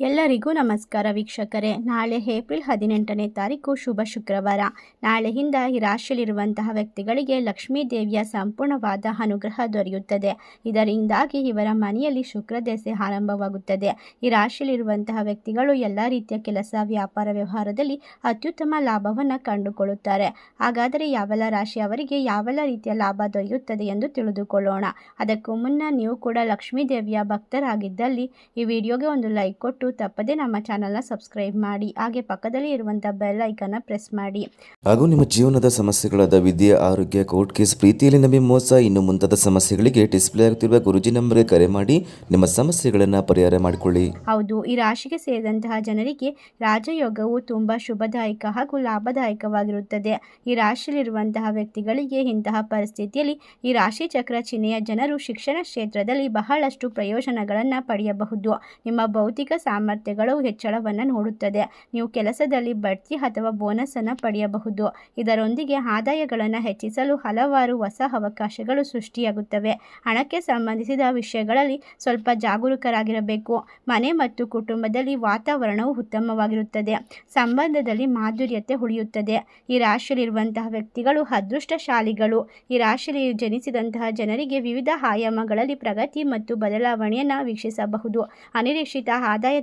ಎಲ್ಲರಿಗೂ ನಮಸ್ಕಾರ ವೀಕ್ಷಕರೇ. ನಾಳೆ ಏಪ್ರಿಲ್ ಹದಿನೆಂಟನೇ ತಾರೀಕು ಶುಭ ಶುಕ್ರವಾರ. ನಾಳೆಯಿಂದ ಈ ರಾಶಿಯಲ್ಲಿರುವಂತಹ ವ್ಯಕ್ತಿಗಳಿಗೆ ಲಕ್ಷ್ಮೀ ದೇವಿಯ ಸಂಪೂರ್ಣವಾದ ಅನುಗ್ರಹ ದೊರೆಯುತ್ತದೆ. ಇದರಿಂದಾಗಿ ಇವರ ಮನೆಯಲ್ಲಿ ಶುಕ್ರ ದೆಸೆ ಆರಂಭವಾಗುತ್ತದೆ. ಈ ರಾಶಿಯಲ್ಲಿರುವಂತಹ ವ್ಯಕ್ತಿಗಳು ಎಲ್ಲ ರೀತಿಯ ಕೆಲಸ, ವ್ಯಾಪಾರ ವ್ಯವಹಾರದಲ್ಲಿ ಅತ್ಯುತ್ತಮ ಲಾಭವನ್ನು ಕಂಡುಕೊಳ್ಳುತ್ತಾರೆ. ಹಾಗಾದರೆ ಯಾವೆಲ್ಲ ರಾಶಿಯವರಿಗೆ ಯಾವೆಲ್ಲ ರೀತಿಯ ಲಾಭ ದೊರೆಯುತ್ತದೆ ಎಂದು ತಿಳಿದುಕೊಳ್ಳೋಣ. ಅದಕ್ಕೂ ಮುನ್ನ ನೀವು ಕೂಡ ಲಕ್ಷ್ಮೀ ದೇವಿಯ ಭಕ್ತರಾಗಿದ್ದಲ್ಲಿ ಈ ವಿಡಿಯೋಗೆ ಒಂದು ಲೈಕ್ ಕೊಟ್ಟು ತಪ್ಪದೆ ನಮ್ಮ ಚಾನಲ್ನ ಸಬ್ಸ್ಕ್ರೈಬ್ ಮಾಡಿ ಹಾಗೆ ಪಕ್ಕದಲ್ಲಿ ಇರುವಂಥ ಬೆಲ್ ಐಕನ್ನ ಪ್ರೆಸ್ ಮಾಡಿ. ಹಾಗೂ ನಿಮ್ಮ ಜೀವನದ ಸಮಸ್ಯೆಗಳಾದ ವಿದ್ಯೆ ಆರೋಗ್ಯ ಕೋರ್ಟ್ ಕೇಸ್ ಪ್ರೀತಿಯಲ್ಲಿ ನಮಗೆ ಮೋಸ ಇನ್ನು ಮುಂತಾದ ಸಮಸ್ಯೆಗಳಿಗೆ ಡಿಸ್ಪ್ಲೇ ಆಗುತ್ತಿರುವ ಗುರುಜಿ ನಂಬರ್ಗೆ ಕರೆ ಮಾಡಿ ನಿಮ್ಮ ಸಮಸ್ಯೆಗಳನ್ನು ಪರಿಹಾರ ಮಾಡಿಕೊಳ್ಳಿ. ಹೌದು ಈ ರಾಶಿಗೆ ಸೇರಿದಂತಹ ಜನರಿಗೆ ರಾಜಯೋಗವು ತುಂಬ ಶುಭದಾಯಕ ಹಾಗೂ ಲಾಭದಾಯಕವಾಗಿರುತ್ತದೆ. ಈ ರಾಶಿಯಲ್ಲಿರುವಂತಹ ವ್ಯಕ್ತಿಗಳಿಗೆ ಇಂತಹ ಪರಿಸ್ಥಿತಿಯಲ್ಲಿ ಈ ರಾಶಿ ಚಕ್ರ ಚಿಹ್ನೆಯ ಜನರು ಶಿಕ್ಷಣ ಕ್ಷೇತ್ರದಲ್ಲಿ ಬಹಳಷ್ಟು ಪ್ರಯೋಜನಗಳನ್ನು ಪಡೆಯಬಹುದು. ನಿಮ್ಮ ಭೌತಿಕ ಸಾಮರ್ಥ್ಯಗಳು ಹೆಚ್ಚಳವನ್ನು ನೋಡುತ್ತದೆ. ನೀವು ಕೆಲಸದಲ್ಲಿ ಬಡ್ತಿ ಅಥವಾ ಬೋನಸ್ ಅನ್ನು ಪಡೆಯಬಹುದು. ಇದರೊಂದಿಗೆ ಆದಾಯಗಳನ್ನು ಹೆಚ್ಚಿಸಲು ಹಲವಾರು ಹೊಸ ಅವಕಾಶಗಳು ಸೃಷ್ಟಿಯಾಗುತ್ತವೆ. ಹಣಕ್ಕೆ ಸಂಬಂಧಿಸಿದ ವಿಷಯಗಳಲ್ಲಿ ಸ್ವಲ್ಪ ಜಾಗರೂಕರಾಗಿರಬೇಕು. ಮನೆ ಮತ್ತು ಕುಟುಂಬದಲ್ಲಿ ವಾತಾವರಣವು ಉತ್ತಮವಾಗಿರುತ್ತದೆ. ಸಂಬಂಧದಲ್ಲಿ ಮಾಧುರ್ಯತೆ ಉಳಿಯುತ್ತದೆ. ಈ ರಾಶಿಯಲ್ಲಿರುವಂತಹ ವ್ಯಕ್ತಿಗಳು ಅದೃಷ್ಟಶಾಲಿಗಳು. ಈ ರಾಶಿಯಲ್ಲಿ ಜನಿಸಿದಂತಹ ಜನರಿಗೆ ವಿವಿಧ ಆಯಾಮಗಳಲ್ಲಿ ಪ್ರಗತಿ ಮತ್ತು ಬದಲಾವಣೆಯನ್ನು ವೀಕ್ಷಿಸಬಹುದು. ಅನಿರೀಕ್ಷಿತ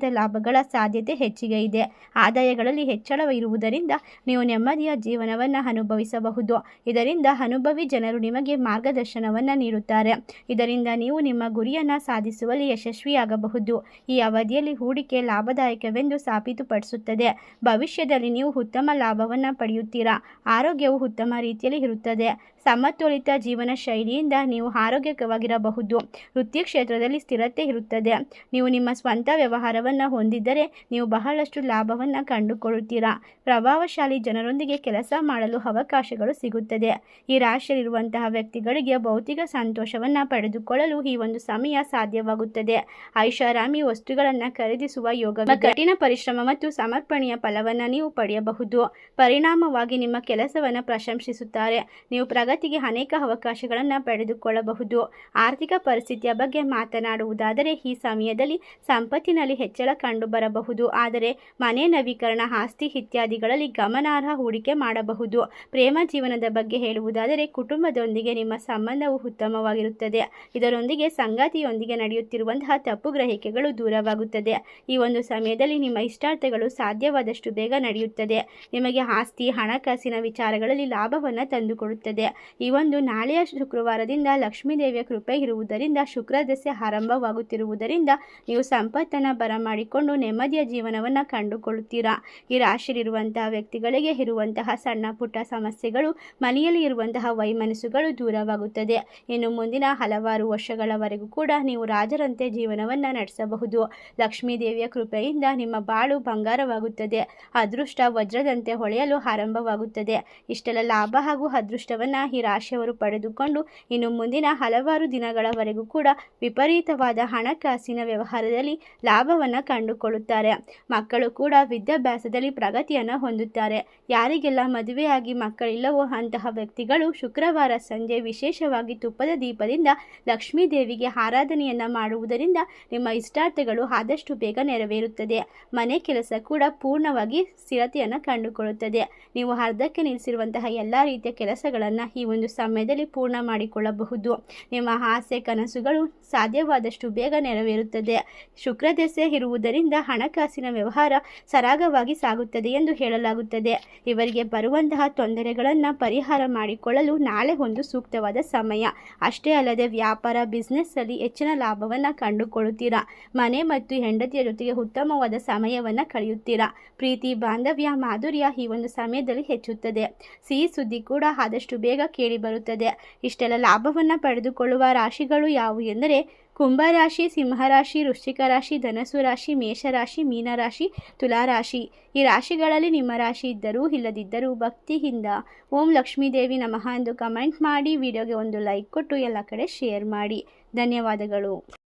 ಆದಾಯದ ಲಾಭಗಳ ಸಾಧ್ಯತೆ ಹೆಚ್ಚಿಗೆ ಇದೆ. ಆದಾಯಗಳಲ್ಲಿ ಹೆಚ್ಚಳ ಇರುವುದರಿಂದ ನೀವು ನೆಮ್ಮದಿಯ ಜೀವನವನ್ನು ಅನುಭವಿಸಬಹುದು. ಇದರಿಂದ ಅನುಭವಿ ಜನರು ನಿಮಗೆ ಮಾರ್ಗದರ್ಶನವನ್ನು ನೀಡುತ್ತಾರೆ. ಇದರಿಂದ ನೀವು ನಿಮ್ಮ ಗುರಿಯನ್ನು ಸಾಧಿಸುವಲ್ಲಿ ಯಶಸ್ವಿಯಾಗಬಹುದು. ಈ ಅವಧಿಯಲ್ಲಿ ಹೂಡಿಕೆ ಲಾಭದಾಯಕವೆಂದು ಸಾಬೀತುಪಡಿಸುತ್ತದೆ. ಭವಿಷ್ಯದಲ್ಲಿ ನೀವು ಉತ್ತಮ ಲಾಭವನ್ನು ಪಡೆಯುತ್ತೀರಾ? ಆರೋಗ್ಯವು ಉತ್ತಮ ರೀತಿಯಲ್ಲಿ ಇರುತ್ತದೆ. ಸಮತೋಲಿತ ಜೀವನ ಶೈಲಿಯಿಂದ ನೀವು ಆರೋಗ್ಯಕವಾಗಿರಬಹುದು. ವೃತ್ತಿ ಕ್ಷೇತ್ರದಲ್ಲಿ ಸ್ಥಿರತೆ ಇರುತ್ತದೆ. ನೀವು ನಿಮ್ಮ ಸ್ವಂತ ವ್ಯವಹಾರವನ್ನು ಹೊಂದಿದ್ದರೆ ನೀವು ಬಹಳಷ್ಟು ಲಾಭವನ್ನು ಕಂಡುಕೊಳ್ಳುತ್ತೀರಾ. ಪ್ರಭಾವಶಾಲಿ ಜನರೊಂದಿಗೆ ಕೆಲಸ ಮಾಡಲು ಅವಕಾಶಗಳು ಸಿಗುತ್ತದೆ. ಈ ರಾಶಿಯಲ್ಲಿರುವಂತಹ ವ್ಯಕ್ತಿಗಳಿಗೆ ಭೌತಿಕ ಸಂತೋಷವನ್ನು ಪಡೆದುಕೊಳ್ಳಲು ಈ ಒಂದು ಸಮಯ ಸಾಧ್ಯವಾಗುತ್ತದೆ. ಐಷಾರಾಮಿ ವಸ್ತುಗಳನ್ನು ಖರೀದಿಸುವ ಯೋಗ ಕಠಿಣ ಪರಿಶ್ರಮ ಮತ್ತು ಸಮರ್ಪಣೆಯ ಫಲವನ್ನು ನೀವು ಪಡೆಯಬಹುದು. ಪರಿಣಾಮವಾಗಿ ನಿಮ್ಮ ಕೆಲಸವನ್ನು ಪ್ರಶಂಸಿಸುತ್ತಾರೆ. ನೀವು ಪ್ರಗತಿಗೆ ಅನೇಕ ಅವಕಾಶಗಳನ್ನು ಪಡೆದುಕೊಳ್ಳಬಹುದು. ಆರ್ಥಿಕ ಪರಿಸ್ಥಿತಿಯ ಬಗ್ಗೆ ಮಾತನಾಡುವುದಾದರೆ ಈ ಸಮಯದಲ್ಲಿ ಸಂಪತ್ತಿನಲ್ಲಿ ಹೆಚ್ಚಳ ಕಂಡುಬರಬಹುದು. ಆದರೆ ಮನೆ ನವೀಕರಣ, ಆಸ್ತಿ ಇತ್ಯಾದಿಗಳಲ್ಲಿ ಗಮನಾರ್ಹ ಹೂಡಿಕೆ ಮಾಡಬಹುದು. ಪ್ರೇಮ ಜೀವನದ ಬಗ್ಗೆ ಹೇಳುವುದಾದರೆ ಕುಟುಂಬದೊಂದಿಗೆ ನಿಮ್ಮ ಸಂಬಂಧವು ಉತ್ತಮವಾಗಿರುತ್ತದೆ. ಇದರೊಂದಿಗೆ ಸಂಗಾತಿಯೊಂದಿಗೆ ನಡೆಯುತ್ತಿರುವಂತಹ ತಪ್ಪು ಗ್ರಹಿಕೆಗಳು ದೂರವಾಗುತ್ತದೆ. ಈ ಒಂದು ಸಮಯದಲ್ಲಿ ನಿಮ್ಮ ಇಷ್ಟಾರ್ಥಗಳು ಸಾಧ್ಯವಾದಷ್ಟು ಬೇಗ ನಡೆಯುತ್ತದೆ. ನಿಮಗೆ ಆಸ್ತಿ, ಹಣಕಾಸಿನ ವಿಚಾರಗಳಲ್ಲಿ ಲಾಭವನ್ನು ತಂದುಕೊಡುತ್ತದೆ. ಈ ಒಂದು ನಾಳೆಯ ಶುಕ್ರವಾರದಿಂದ ಲಕ್ಷ್ಮೀದೇವಿಯ ಕೃಪೆ ಇರುವುದರಿಂದ ಶುಕ್ರ ದಶೆ ಆರಂಭವಾಗುತ್ತಿರುವುದರಿಂದ ನೀವು ಸಂಪತ್ತನ್ನು ಬರಮಾಡಿಕೊಂಡು ನೆಮ್ಮದಿಯ ಜೀವನವನ್ನು ಕಂಡುಕೊಳ್ಳುತ್ತೀರಾ? ಈ ರಾಶಿಯಲ್ಲಿರುವಂತಹ ವ್ಯಕ್ತಿಗಳಿಗೆ ಇರುವಂತಹ ಸಣ್ಣ ಪುಟ್ಟ ಸಮಸ್ಯೆಗಳು, ಮನೆಯಲ್ಲಿ ಇರುವಂತಹ ವೈಮನಸ್ಸುಗಳು ದೂರವಾಗುತ್ತದೆ. ಇನ್ನು ಮುಂದಿನ ಹಲವಾರು ವರ್ಷಗಳವರೆಗೂ ಕೂಡ ನೀವು ರಾಜರಂತೆ ಜೀವನವನ್ನು ನಡೆಸಬಹುದು. ಲಕ್ಷ್ಮೀ ದೇವಿಯ ಕೃಪೆಯಿಂದ ನಿಮ್ಮ ಬಾಳು ಬಂಗಾರವಾಗುತ್ತದೆ. ಅದೃಷ್ಟ ವಜ್ರದಂತೆ ಹೊಳೆಯಲು ಆರಂಭವಾಗುತ್ತದೆ. ಇಷ್ಟೆಲ್ಲ ಲಾಭ ಹಾಗೂ ಅದೃಷ್ಟವನ್ನು ಈ ರಾಶಿಯವರು ಪಡೆದುಕೊಂಡು ಇನ್ನು ಮುಂದಿನ ಹಲವಾರು ದಿನಗಳವರೆಗೂ ಕೂಡ ವಿಪರೀತವಾದ ಹಣಕಾಸಿನ ವ್ಯವಹಾರದಲ್ಲಿ ಲಾಭವನ್ನು ಕಂಡುಕೊಳ್ಳುತ್ತಾರೆ. ಮಕ್ಕಳು ಕೂಡ ವಿದ್ಯಾಭ್ಯಾಸದಲ್ಲಿ ಪ್ರಗತಿಯನ್ನು ಹೊಂದುತ್ತಾರೆ. ಯಾರಿಗೆಲ್ಲ ಮದುವೆಯಾಗಿ ಮಕ್ಕಳಿಲ್ಲವೋ ಅಂತಹ ವ್ಯಕ್ತಿಗಳು ಶುಕ್ರವಾರ ಸಂಜೆ ವಿಶೇಷವಾಗಿ ತುಪ್ಪದ ದೀಪದಿಂದ ಲಕ್ಷ್ಮೀ ದೇವಿಗೆ ಆರಾಧನೆಯನ್ನು ಮಾಡುವುದರಿಂದ ನಿಮ್ಮ ಇಷ್ಟಾರ್ಥಗಳು ಆದಷ್ಟು ಬೇಗ ನೆರವೇರುತ್ತದೆ. ಮನೆ ಕೆಲಸ ಕೂಡ ಪೂರ್ಣವಾಗಿ ಸ್ಥಿರತೆಯನ್ನು ಕಂಡುಕೊಳ್ಳುತ್ತದೆ. ನೀವು ಅರ್ಧಕ್ಕೆ ನಿಲ್ಲಿಸಿರುವಂತಹ ಎಲ್ಲ ರೀತಿಯ ಕೆಲಸಗಳನ್ನು ಈ ಒಂದು ಸಮಯದಲ್ಲಿ ಪೂರ್ಣ ಮಾಡಿಕೊಳ್ಳಬಹುದು. ನಿಮ್ಮ ಆಸೆ, ಕನಸುಗಳು ಸಾಧ್ಯವಾದಷ್ಟು ಬೇಗ ನೆರವೇರುತ್ತದೆ. ಶುಕ್ರ ದೆಸೆ ಇರುವುದರಿಂದ ಹಣಕಾಸಿನ ವ್ಯವಹಾರ ಸರಾಗವಾಗಿ ಸಾಗುತ್ತದೆ ಎಂದು ಹೇಳಲಾಗುತ್ತದೆ. ಇವರಿಗೆ ಬರುವಂತಹ ತೊಂದರೆಗಳನ್ನು ಪರಿಹಾರ ಮಾಡಿಕೊಳ್ಳಲು ನಾಳೆ ಒಂದು ಸೂಕ್ತವಾದ ಸಮಯ. ಅಷ್ಟೇ ಅಲ್ಲದೆ ವ್ಯಾಪಾರ ಬಿಸ್ನೆಸ್ಸಲ್ಲಿ ಹೆಚ್ಚಿನ ಲಾಭವನ್ನು ಕಂಡುಕೊಳ್ಳುತ್ತೀರಾ? ಮನೆ ಮತ್ತು ಹೆಂಡತಿಯ ಜೊತೆಗೆ ಉತ್ತಮವಾದ ಸಮಯವನ್ನು ಕಳೆಯುತ್ತೀರಾ? ಪ್ರೀತಿ, ಬಾಂಧವ್ಯ, ಮಾಧುರ್ಯ ಈ ಒಂದು ಸಮಯದಲ್ಲಿ ಹೆಚ್ಚುತ್ತದೆ. ಸಿಹಿ ಸುದ್ದಿ ಕೂಡ ಆದಷ್ಟು ಬೇಗ ಕೇಳಿ ಬರುತ್ತದೆ. ಇಷ್ಟೆಲ್ಲ ಲಾಭವನ್ನು ಪಡೆದುಕೊಳ್ಳುವ ರಾಶಿಗಳು ಯಾವುವು ಎಂದರೆ ಕುಂಭರಾಶಿ, ಸಿಂಹರಾಶಿ ವೃಶ್ಚಿಕ ರಾಶಿ ಧನಸು ರಾಶಿ ಮೇಷರಾಶಿ, ಮೀನರಾಶಿ, ತುಲಾರಾಶಿ. ಈ ರಾಶಿಗಳಲ್ಲಿ ನಿಮ್ಮ ರಾಶಿ ಇದ್ದರೂ ಇಲ್ಲದಿದ್ದರೂ ಭಕ್ತಿಯಿಂದ ಓಂ ಲಕ್ಷ್ಮೀದೇವಿ ನಮಃ ಎಂದು ಕಮೆಂಟ್ ಮಾಡಿ, ವಿಡಿಯೋಗೆ ಒಂದು ಲೈಕ್ ಕೊಟ್ಟು ಎಲ್ಲ ಕಡೆ ಶೇರ್ ಮಾಡಿ. ಧನ್ಯವಾದಗಳು.